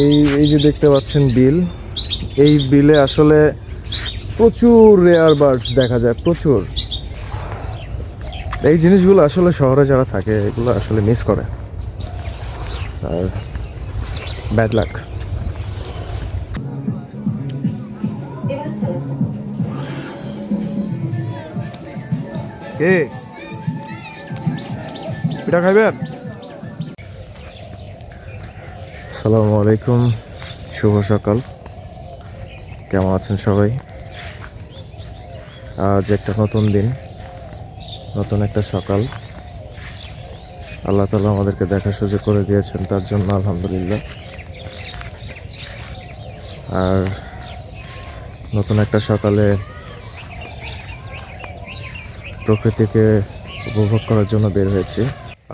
এই এই যে দেখতে পাচ্ছেন বিল, এই বিলে আসলে প্রচুর রেয়ার বার্ডস দেখা যায়, প্রচুর। এই জিনিসগুলো আসলে শহরে যারা থাকে, এগুলো আসলে মিস করে। আর ব্যাড লাক কে? পিঠা খাইবেন? আসসালামু আলাইকুম, শুভ সকাল। কেমন আছেন সবাই? আজ একটা নতুন দিন, নতুন একটা সকাল। আল্লাহ তালা আমাদেরকে দেখা সুযোগ করে দিয়েছেন, তার জন্য আলহামদুলিল্লাহ। আর নতুন একটা সকালে প্রকৃতিকে উপভোগ করার জন্য বের হয়েছি।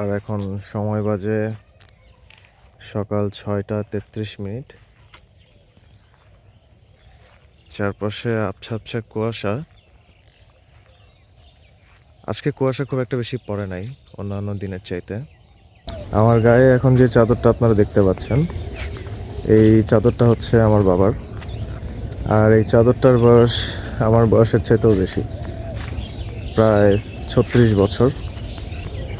আর এখন সময় বাজে সকাল ছয়টা তেত্রিশ মিনিট। চারপাশে আবছা আবছা কুয়াশা। আজকে কুয়াশা খুব একটা বেশি পড়ে নাই অন্যান্য দিনের চাইতে। আমার গায়ে এখন যে চাদরটা আপনারা দেখতে পাচ্ছেন, এই চাদরটা হচ্ছে আমার বাবার। আর এই চাদরটার বয়স আমার বয়সের চাইতেও বেশি, প্রায় ছত্রিশ বছর।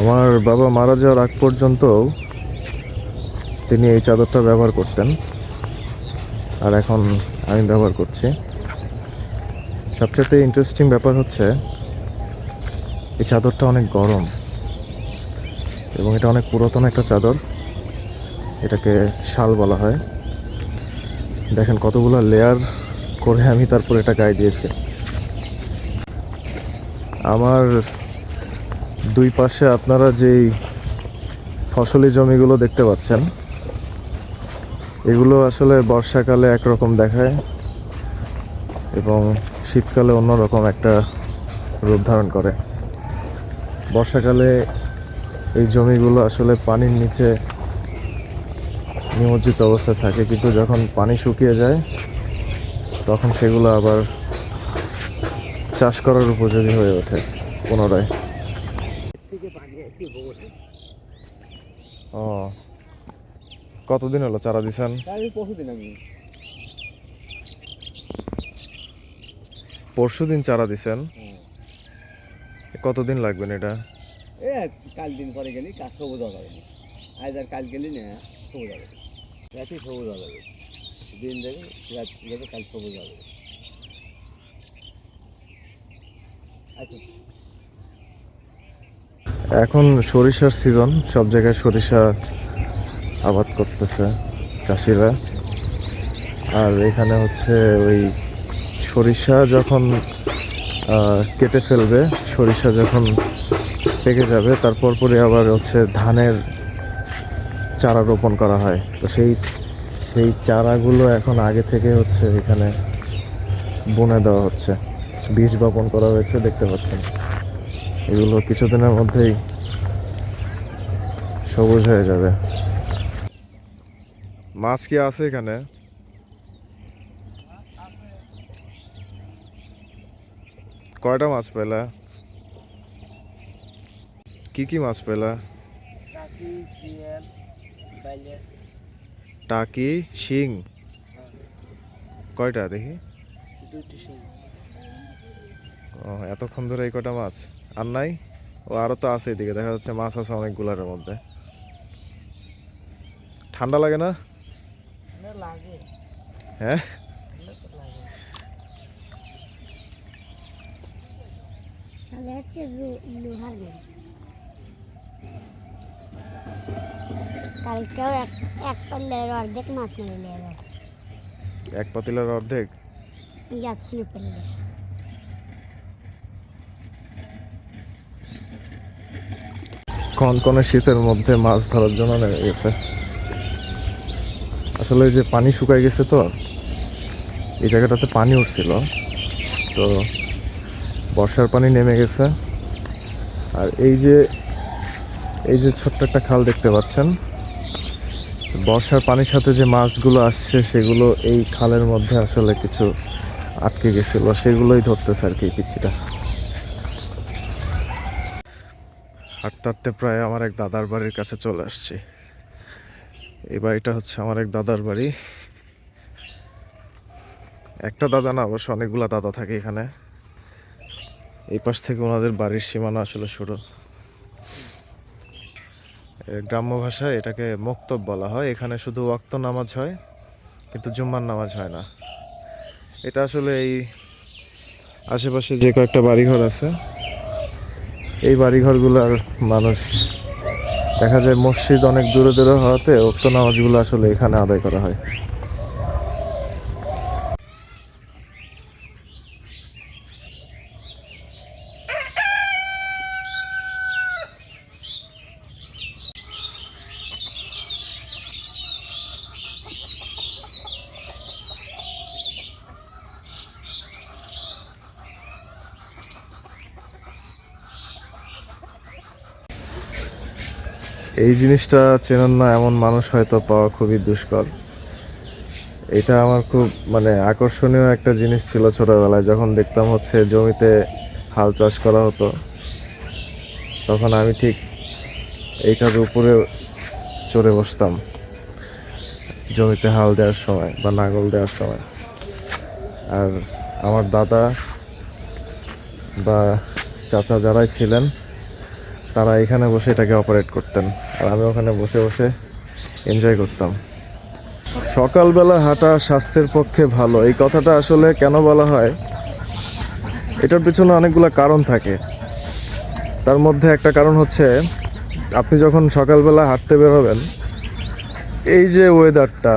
আমার বাবা মারা যাওয়ার আগ পর্যন্ত তিনি এই চাদরটা ব্যবহার করতেন। আর এখন আমি ব্যবহার করছি। সবচেয়ে ইন্টারেস্টিং ব্যাপার হচ্ছে, এই চাদরটা অনেক গরম এবং এটা অনেক পুরাতন একটা চাদর। এটাকে শাল বলা হয়। দেখেন কতগুলো লেয়ার করে আমি তারপর এটা গায়ে দিয়েছি। আমার দুই পাশে আপনারা যেই ফসলি জমিগুলো দেখতে পাচ্ছেন এগুলো আসলে বর্ষাকালে একরকম দেখায় এবং শীতকালে অন্যরকম একটা রূপ ধারণ করে। বর্ষাকালে এই জমিগুলো আসলে পানির নিচে নিমজ্জিত অবস্থায় থাকে, কিন্তু যখন পানি শুকিয়ে যায়, তখন সেগুলো আবার চাষ করার উপযোগী হয়ে ওঠে পুনরায় ও কতদিন হলো চারা দিছেন? পরশু দিন চারা দিছেন? কতদিন লাগবেন এটা? এ কাল দিন পরে গেলি কাজ সবুজ হওয়া যাবে। আজ আর কাল গেলি না সবুজ হবে রাতে সবুজ হওয়া যাবে। দিন দেবে রাত যাবে কাল সবুজ হবে আচ্ছা। এখন সরিষার সিজন সব জায়গায় সরিষা আবাদ করতেছে চাষিরা। আর এখানে হচ্ছে ওই সরিষা যখন কেটে ফেলবে, সরিষা যখন পেকে যাবে তারপর পরে আবার হচ্ছে ধানের চারা রোপণ করা হয়। তো সেই সেই চারাগুলো এখন আগে থেকে হচ্ছে এখানে বুনে দেওয়া হচ্ছে। বীজ বপন করা হয়েছে দেখতে পাচ্ছেন। এগুলো কিছুদিনের মধ্যেই সবুজ হয়ে যাবে। মাছ কি আছে এখানে? কয়টা মাছ পেলা? কি কি মাছ পেলা? টাকি শিং। কয়টা দেখি? ও এতক্ষণ ধরে এই কটা মাছ? আর নাই? ও আরও তো আছে এদিকে দেখা যাচ্ছে মাছ আছে অনেকগুলার মধ্যে। ঠান্ডা লাগে না? লাগে। হ্যাঁ? কালকেও এক এক পাল্লের অর্ধেক মাছ মেরে নিয়ে গেছে। এক পাতিলার অর্ধেক? পাল্লে কনকনে শীতের মধ্যে মাছ ধরার জন্য নেমে গেছে। আসলে যে পানি শুকায় গেছে তো, এই জায়গাটাতে পানি উঠছিল। তো বর্ষার পানি নেমে গেছে। আর এই যে এই যে ছোট্ট একটা খাল দেখতে পাচ্ছেন, বর্ষার পানির সাথে যে মাছগুলো আসছে, সেগুলো এই খালের মধ্যে আসলে কিছু আটকে গেছিল, সেগুলোই ধরতেছে আর কি পিচ্ছিটা। হাঁটতে হাঁটতে প্রায় আমার এক দাদার বাড়ির কাছে চলে আসছি। এই বাড়িটা হচ্ছে আমার এক দাদার বাড়ি। একটা দাদা না, অবশ্য অনেকগুলো দাদা থাকে এখানে। এই পাশ থেকে ওনাদের বাড়ির সীমানা আসলে শুরু গ্রাম্য ভাষায় এটাকে মক্তব বলা হয়। এখানে শুধু ওয়াক্ত নামাজ হয়, কিন্তু জুম্মার নামাজ হয় না। এটা আসলে এই আশেপাশে যে কয়েকটা বাড়িঘর আছে, এই বাড়িঘরগুলোর মানুষ দেখা যায় মসজিদ অনেক দূরে দূরে হওয়াতে উক্ত নামাজগুলো আসলে এখানে আদায় করা হয়। এই জিনিসটা চেনেন না, এমন মানুষ হয়তো পাওয়া খুবই দুষ্কর। এটা আমার খুব মানে আকর্ষণীয় একটা জিনিস ছিল ছোটোবেলায়, যখন দেখতাম হচ্ছে জমিতে হাল চাষ করা হতো। তখন আমি ঠিক এইটার উপরে চড়ে বসতাম, জমিতে হাল দেওয়ার সময় বা নাঙল দেওয়ার সময়। আর আমার দাদা বা চাচা যারাই ছিলেন তারা এখানে বসে এটাকে অপারেট করতেন। আর আমি ওখানে বসে বসে এনজয় করতাম। সকালবেলা হাঁটা স্বাস্থ্যের পক্ষে ভালো। এই কথাটা আসলে কেন বলা হয়? এটার পিছনে অনেকগুলো কারণ থাকে। তার মধ্যে একটা কারণ হচ্ছে, আপনি যখন সকালবেলা হাঁটতে বেরোবেন, এই যে ওয়েদারটা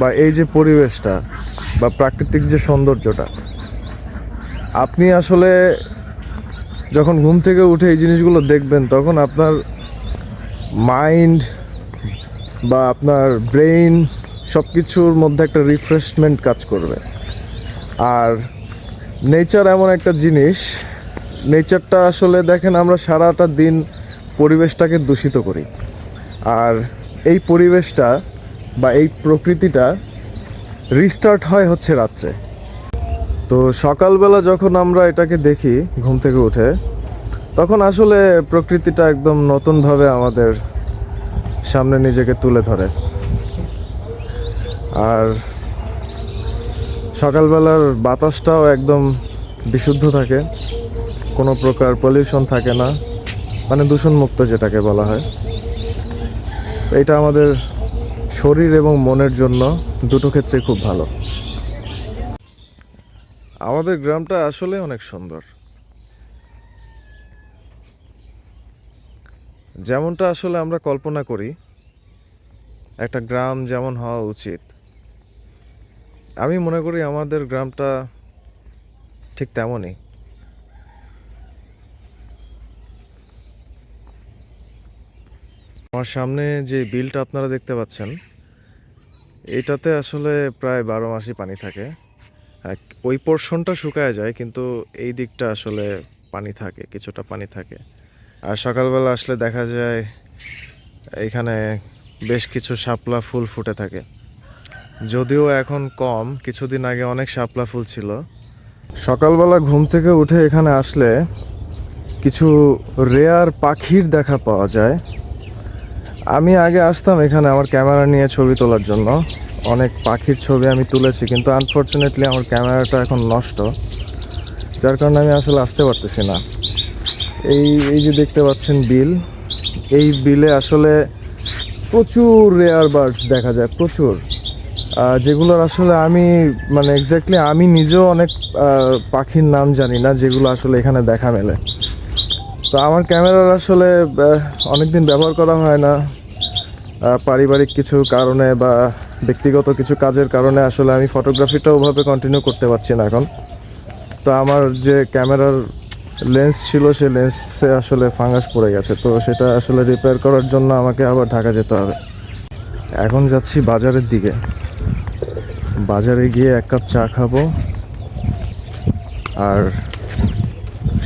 বা এই যে পরিবেশটা বা প্রাকৃতিক যে সৌন্দর্যটা, আপনি আসলে যখন ঘুম থেকে উঠে এই জিনিসগুলো দেখবেন, তখন আপনার মাইন্ড বা আপনার ব্রেইন সব কিছুর মধ্যে একটা রিফ্রেশমেন্ট কাজ করবে। আর নেচার এমন একটা জিনিস নেচারটা আসলে দেখেন আমরা সারাটা দিন পরিবেশটাকে দূষিত করি। আর এই পরিবেশটা বা এই প্রকৃতিটা রিস্টার্ট হয় হচ্ছে রাত্রে। তো সকালবেলা যখন আমরা এটাকে দেখি, ঘুম থেকে উঠে, তখন আসলে প্রকৃতিটা একদম নতুনভাবে আমাদের সামনে নিজেকে তুলে ধরে। আর সকালবেলার বাতাসটাও একদম বিশুদ্ধ থাকে, কোনো প্রকার পলিউশন থাকে না মানে দূষণমুক্ত যেটাকে বলা হয়। এটা আমাদের শরীর এবং মনের জন্য দুটো ক্ষেত্রে খুব ভালো। আমাদের গ্রামটা আসলে অনেক সুন্দর। যেমনটা আসলে আমরা কল্পনা করি, একটা গ্রাম যেমন হওয়া উচিত। আমি মনে করি আমাদের গ্রামটা ঠিক তেমনই। আমার সামনে যে বিলটা আপনারা দেখতে পাচ্ছেন, এটাতে আসলে প্রায় বারো মাসই পানি থাকে। ওই পোর্শনটা শুকায় যায়, কিন্তু এই দিকটা আসলে পানি থাকে, কিছুটা পানি থাকে। আর সকালবেলা আসলে দেখা যায় এখানে বেশ কিছু শাপলা ফুল ফুটে থাকে। যদিও এখন কম, কিছুদিন আগে অনেক শাপলা ফুল ছিল। সকালবেলা ঘুম থেকে উঠে এখানে আসলে কিছু রেয়ার পাখির দেখা পাওয়া যায়। আমি আগে আসতাম এখানে আমার ক্যামেরা নিয়ে ছবি তোলার জন্য। অনেক পাখির ছবি আমি তুলেছি, কিন্তু আনফর্চুনেটলি আমার ক্যামেরাটা এখন নষ্ট, যার কারণে আমি আসলে আসতে পারতেছি না। এই এই যে দেখতে পাচ্ছেন বিল, এই বিলে আসলে প্রচুর রেয়ার বার্ডস দেখা যায়, প্রচুর। যেগুলোর আসলে আমি মানে এক্স্যাক্টলি আমি নিজেও অনেক পাখির নাম জানি না, যেগুলো আসলে এখানে দেখা মেলে। তো আমার ক্যামেরার আসলে অনেক দিন ব্যবহার করা হয় না পারিবারিক কিছু কারণে বা ব্যক্তিগত কিছু কাজের কারণে আসলে আমি ফটোগ্রাফিটা ওভাবে কন্টিনিউ করতে পারছি না এখন। তো আমার যে ক্যামেরার লেন্স ছিল, সেই লেন্সে আসলে ফাঙ্গাস পড়ে গেছে। তো সেটা আসলে রিপেয়ার করার জন্য আমাকে আবার ঢাকা যেতে হবে। এখন যাচ্ছি বাজারের দিকে। বাজারে গিয়ে এক কাপ চা খাব। আর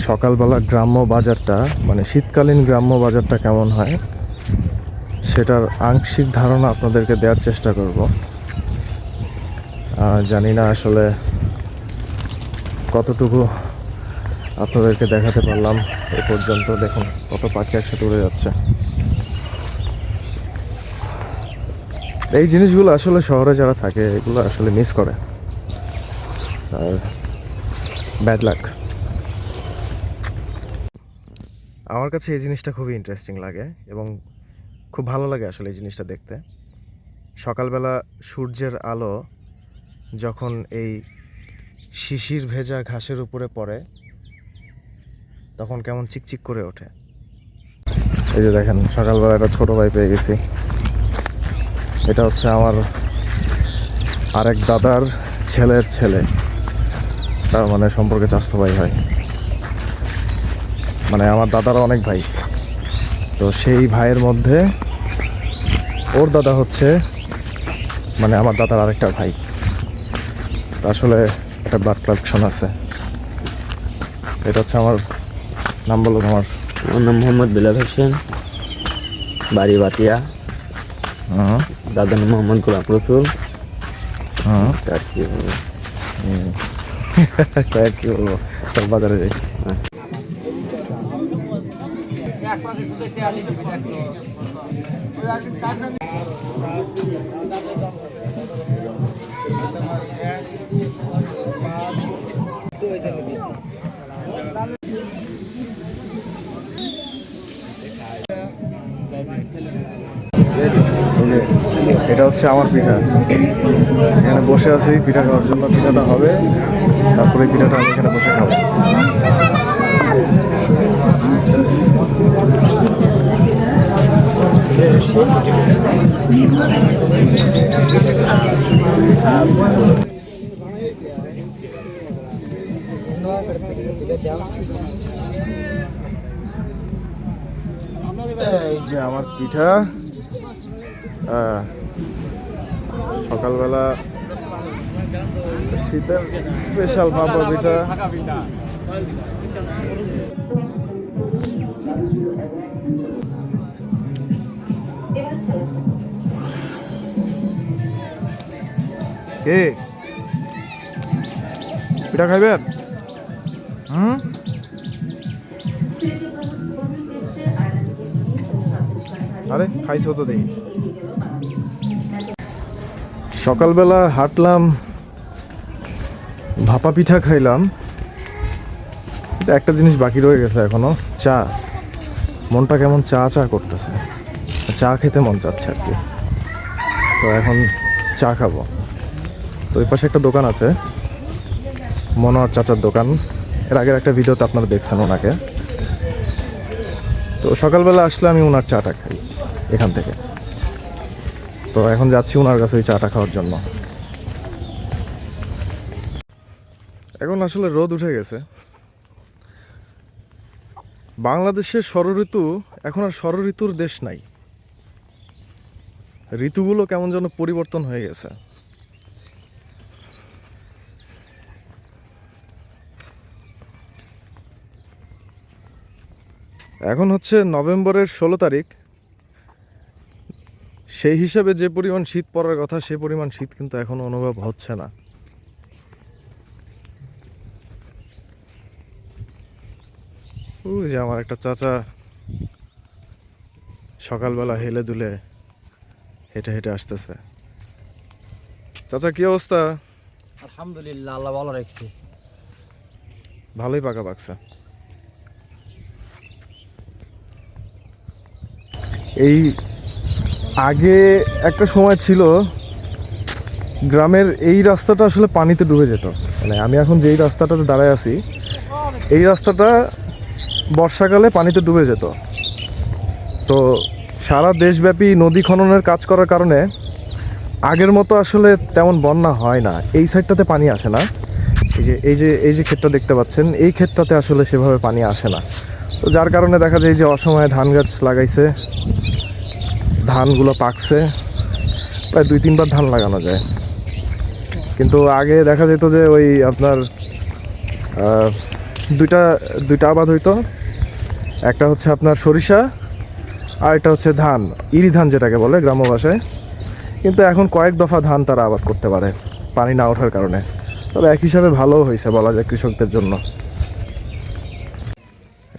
সকালবেলা গ্রাম্য বাজারটা মানে শীতকালীন গ্রাম্য বাজারটা কেমন হয়? সেটার আংশিক ধারণা আপনাদেরকে দেওয়ার চেষ্টা করব। জানি না আসলে কতটুকু আপনাদেরকে দেখাতে পারলাম। এ পর্যন্ত দেখুন, কত পাখি একসাথে উড়ে যাচ্ছে। এই জিনিসগুলো আসলে শহরে যারা থাকে, এগুলো আসলে মিস করে। আর ব্যাড লাক আমার কাছে এই জিনিসটা খুবই ইন্টারেস্টিং লাগে এবং খুব ভালো লাগে আসলে এই জিনিসটা দেখতে। সকালবেলা সূর্যের আলো যখন এই শিশির ভেজা ঘাসের উপরে পড়ে, তখন কেমন চিকচিক করে ওঠে। এই যে দেখেন, সকালবেলা একটা ছোট ভাই পেয়ে গেছি। এটা হচ্ছে আমার আরেক দাদার ছেলের ছেলে। তার মানে সম্পর্কে চাস্তো ভাই হয়। মানে আমার দাদারও অনেক ভাই। তো সেই ভাইয়ের মধ্যে ওর দাদা হচ্ছে মানে আমার দাদার আরেকটা ভাই। আসলে একটা ব্লাড কালেকশন আছে। এটা হচ্ছে আমার নাম বলো তোমার। আমার নাম মোহাম্মদ বিলাল হোসেন বাড়ি বাতিয়া। হ্যাঁ। দাদার নাম মোহাম্মদ গোলাম রসুল। হ্যাঁ। আর কি বলব? তাই কি বলব? চল বাজারে যাই এই যে, এটা হচ্ছে আমার পিঠা। এখানে বসে আছি, পিঠা খাওয়ার জন্য পিঠাটা হবে। তারপরে পিঠাটা আমি এখানে বসে খাব। এই যে আমার পিঠা। সকালবেলা শীতের স্পেশাল ভাপা পিঠা। কে? পিঠা খাইবেন? হুম? আরে, খাইছো তো দেখি। সকালবেলা হাঁটলাম, ভাপা পিঠা খাইলাম। একটা জিনিস বাকি রয়ে গেছে এখনও, চা। মনটা কেমন চা চা করতেছে। চা খেতে মন চাচ্ছে আর কি। তো এখন চা খাব। তো ওই পাশে একটা দোকান আছে, মনোয়ার চাচার দোকান। এর আগের একটা ভিডিওতে আপনারা দেখছেন ওনাকে। তো সকালবেলা আসলে আমি ওনার চাটা খাই এখান থেকে। তো এখন যাচ্ছি ওনার কাছে ওই চাটা খাওয়ার জন্য। এখন আসলে রোদ উঠে গেছে। বাংলাদেশের ষড়ঋতু এখন আর ষড়ঋতুর দেশ নাই। ঋতুগুলো কেমন যেন পরিবর্তন হয়ে গেছে। এখন হচ্ছে নভেম্বরের ষোলো তারিখ। সেই হিসাবে যে পরিমাণ শীত পড়ার কথা সে পরিমাণ শীত কিন্তু এখন অনুভব হচ্ছে না। ওই যে আমার একটা চাচা সকালবেলা হেলে দুলে হেঁটে হেঁটে আসতেছে। চাচা কি অবস্থা? আলহামদুলিল্লাহ আল্লাহ ভালো রাখছে। ভালোই পাকা পাকছে এই আগে একটা সময় ছিল, গ্রামের এই রাস্তাটা আসলে পানিতে ডুবে যেত। মানে আমি এখন যেই রাস্তাটাতে দাঁড়ায় আছি, এই রাস্তাটা বর্ষাকালে পানিতে ডুবে যেত। তো সারা দেশব্যাপী নদী খননের কাজ করার কারণে আগের মতো আসলে তেমন বন্যা হয় না। এই সাইডটাতে পানি আসে না। এই যে এই যে এই যে ক্ষেতটা দেখতে পাচ্ছেন, এই ক্ষেতটাতে আসলে সেভাবে পানি আসে না। তো যার কারণে দেখা যায় যে অসময়ে ধান গাছ লাগাইছে। ধানগুলো পাকছে। প্রায় দুই, তিনবার ধান লাগানো যায়। কিন্তু আগে দেখা যেত যে ওই আপনার দুইটা দুইটা আবাদ হইতো। একটা হচ্ছে আপনার সরিষা, আর একটা হচ্ছে ধান, ইরি ধান যেটাকে বলে গ্রাম্য ভাষায়। কিন্তু এখন কয়েক দফা ধান তারা আবাদ করতে পারে, পানি না ওঠার কারণে। তবে এক হিসাবে ভালো হয়েছে বলা যায় কৃষকদের জন্য।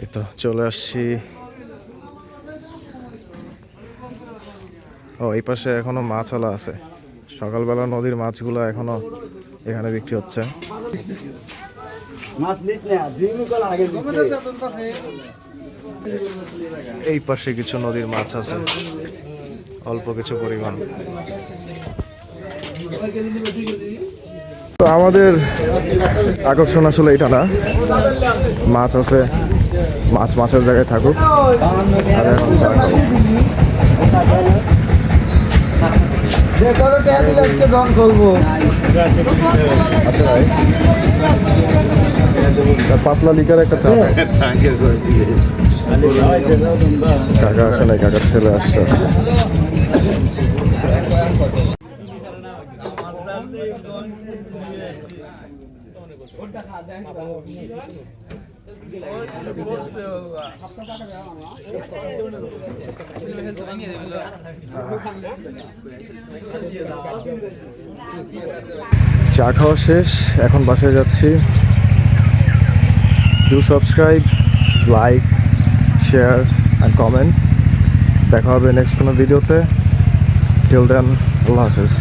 এই তো চলে আসছি ও এই পাশে এখনও মাছওয়ালা আছে। সকালবেলা নদীর মাছগুলো এখনও এখানে বিক্রি হচ্ছে। এই পাশে কিছু নদীর মাছ আছে। অল্প কিছু পরিমাণ। তো আমাদের আকর্ষণ আসলে এটা না। মাছ আছে মাছ মাছের জায়গায় থাকুক। আর এখন যে আজকে করব আচ্ছা ভাই পাতলা লিকার একটা চা দেয়। কাকা আসে নাই কাকার ছেলে আসছে আজকে। চা খাওয়া শেষ, এখন বাসায় যাচ্ছি। Do subscribe like share and comment দেখা হবে নেক্সট কোনো ভিডিওতে টিল দেন আল্লাহ হাফিজ।